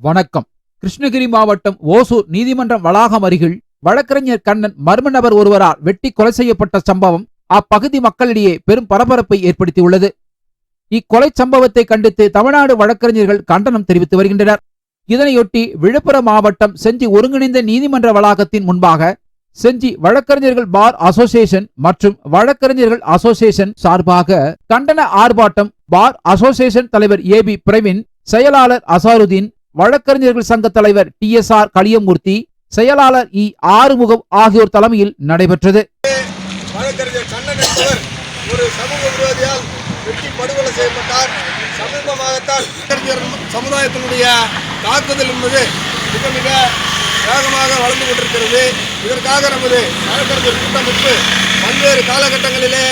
வணக்கம். கிருஷ்ணகிரி மாவட்டம் ஓசூர் நீதிமன்ற வளாகம் அருகில் வழக்கறிஞர் கண்ணன் மர்ம நபர் ஒருவரால் வெட்டி கொலை செய்யப்பட்ட சம்பவம் அப்பகுதி மக்களிடையே பெரும் பரபரப்பை ஏற்படுத்தியுள்ளது. இக்கொலை சம்பவத்தை கண்டித்து தமிழ்நாடு வழக்கறிஞர்கள் கண்டனம் தெரிவித்து வருகின்றனர். இதனையொட்டி விழுப்புரம் மாவட்டம் செஞ்சி ஒருங்கிணைந்த நீதிமன்ற வளாகத்தின் முன்பாக செஞ்சி வழக்கறிஞர்கள் பார் அசோசியேஷன் மற்றும் வழக்கறிஞர்கள் அசோசியேஷன் சார்பாக கண்டன ஆர்ப்பாட்டம் பார் அசோசியேஷன் தலைவர் ஏ பி பிரவீன் செயலாளர் அசாருதீன் வழக்கறிஞர்கள் சங்க தலைவர் டி எஸ் ஆர் களியமூர்த்தி செயலாளர் இ. ஆறுமுகம் ஆகியோர் தலைமையில் நடைபெற்றது. வழக்கறிஞர் கண்ணன் என்பவர் ஒரு சமூக விரோதியால் வெட்டி படுகொலை செய்யப்பட்டார். சமீபமாகத்தான் சமுதாயத்தினுடைய தாக்குதல் என்பது மிக மிக வேகமாக வளர்ந்து கொண்டிருக்கிறது. இதற்காக நமது வழக்கறிஞர் கூட்டமைப்பு பல்வேறு காலகட்டங்களிலே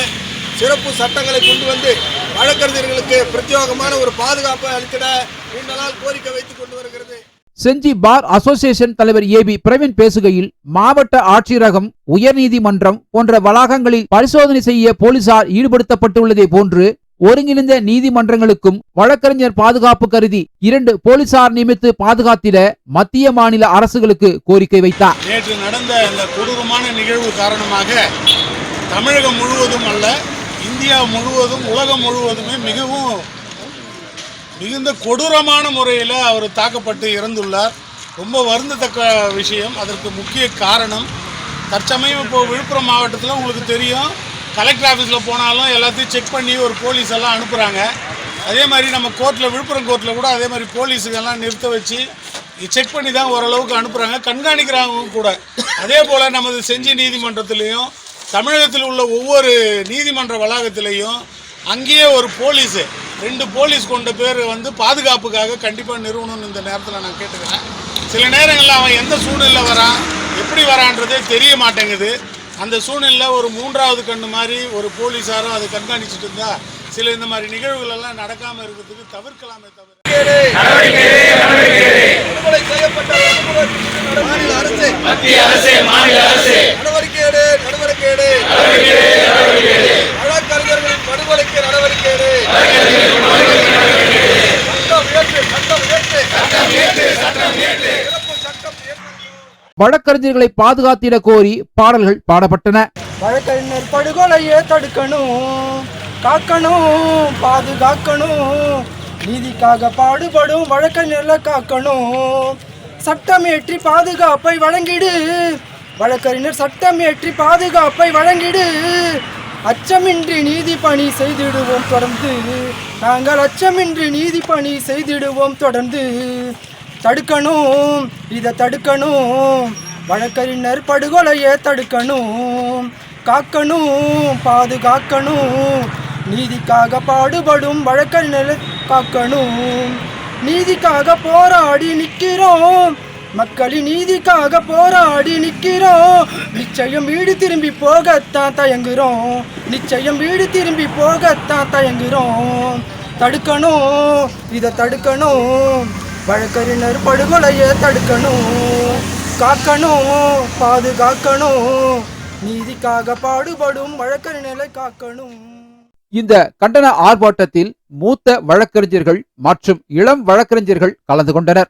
சிறப்பு சட்டங்களை கொண்டு வந்து வழக்கறிஞர்களுக்கு பிரத்யேகமான ஒரு பாதுகாப்பை அளித்திட நீண்ட நாள் கோரிக்கை வைத்துக் கொண்டு வருகிறது. செஞ்சி பார் அசோசியேஷன் தலைவர் ஏ பி பிரவீன் பேசுகையில் மாவட்ட ஆட்சியரகம் உயர்நீதிமன்றம் போன்ற வளாகங்களில் பரிசோதனை செய்ய போலீசார் ஈடுபடுத்தப்பட்டுள்ளதை போன்று ஒருங்கிணைந்த நீதிமன்றங்களுக்கும் வழக்கறிஞர் பாதுகாப்பு கருதி இரண்டு போலீசார் நியமித்து பாதுகாத்திட மத்திய மாநில அரசுகளுக்கு கோரிக்கை வைத்தார். நேற்று நடந்த இந்த கொடூரமான நிகழ்வு காரணமாக தமிழகம் முழுவதும் அல்ல இந்தியா முழுவதும் உலகம் முழுவதுமே மிகவும் மிகுந்த கொடூரமான முறையில் அவர் தாக்கப்பட்டு இறந்துள்ளார். ரொம்ப வருந்தத்தக்க விஷயம். அதற்கு முக்கிய காரணம் தற்சமயம் இப்போ விழுப்புரம் மாவட்டத்தில் உங்களுக்கு தெரியும் கலெக்டர் ஆஃபீஸில் போனாலும் எல்லாத்தையும் செக் பண்ணி ஒரு போலீஸ் எல்லாம் அனுப்புகிறாங்க அதே மாதிரி நம்ம கோர்ட்டில் விழுப்புரம் கோர்ட்டில் கூட அதே மாதிரி போலீஸுக்கெல்லாம் நிறுத்த வச்சு செக் பண்ணி தான் ஓரளவுக்கு அனுப்புகிறாங்க கண்காணிக்கிறாங்க கூட. அதே போல் நமது செஞ்சி நீதிமன்றத்துலேயும் தமிழகத்தில் உள்ள ஒவ்வொரு நீதிமன்ற வளாகத்திலையும் அங்கேயே ஒரு போலீஸு. ரெண்டு போலீஸ் கொண்ட பேர் வந்து பாதுகாப்புக்காக கண்டிப்பாக நிறுவனம்னு இந்த நேரத்தில் நான் கேட்டுக்கிறேன். சில நேரங்களில் அவன் எந்த சூழ்நிலை வரான் எப்படி வரான்றதே தெரிய மாட்டேங்குது. அந்த சூழ்நிலையில் ஒரு மூன்றாவது கண்ணு மாதிரி ஒரு போலீஸாரும் அதை கண்காணிச்சுட்டு இருந்தா சில இந்த மாதிரி நிகழ்வுகள் எல்லாம் நடக்காமல் இருக்கிறதுக்கு தவிர்க்கலாமே தவிர. மாநில அரசு. மத்திய அரசு மாநில அரசு. சட்டம் இயற்று வழக்கறிஞர்களை பாதுகாத்திட கோரி பாடல்கள் பாடப்பட்டன. வழக்கறிஞர் படுகொலையை தடுக்கணும் காக்கணும் பாதுகாக்கணும். நீதிக்காக பாடுபடும் வழக்கறிஞர்களை காக்கணும். சட்டமேற்றி பாதுகாப்பை வழங்கிடு. வழக்கறிஞர் சட்டமேற்றி பாதுகாப்பை வழங்கிடு. அச்சமின்றி நீதி பணி செய்திடுவோம் தொடர்ந்து. நாங்கள் அச்சமின்றி நீதி பணி செய்திடுவோம் தொடர்ந்து. தடுக்கணும் இதை தடுக்கணும். வழக்கறிஞர் படுகொலையை தடுக்கணும். காக்கணும் பாதுகாக்கணும். நீதிக்காக பாடுபடும் வழக்கறிஞரை காக்கணும். நீதிக்காக போராடி நிற்கிறோம். மக்களின் நீதிக்காக போராடி நிற்கிறோம். நிச்சயம் வீடு திரும்பி போகத்தான் தயங்குறோம் நிச்சயம் வீடு திரும்பி போகத்தான் தயங்குறோம் தடுக்கணும். இதை தடுக்கணும். வழக்கறிஞர் படுகொலையை தடுக்கணும். காக்கணும். பாதுகாக்கணும். நீதிக்காக பாடுபடும் வழக்கறிஞரை காக்கணும். இந்த கண்டன ஆர்ப்பாட்டத்தில் மூத்த வழக்கறிஞர்கள் மற்றும் இளம் வழக்கறிஞர்கள் கலந்து கொண்டனர்.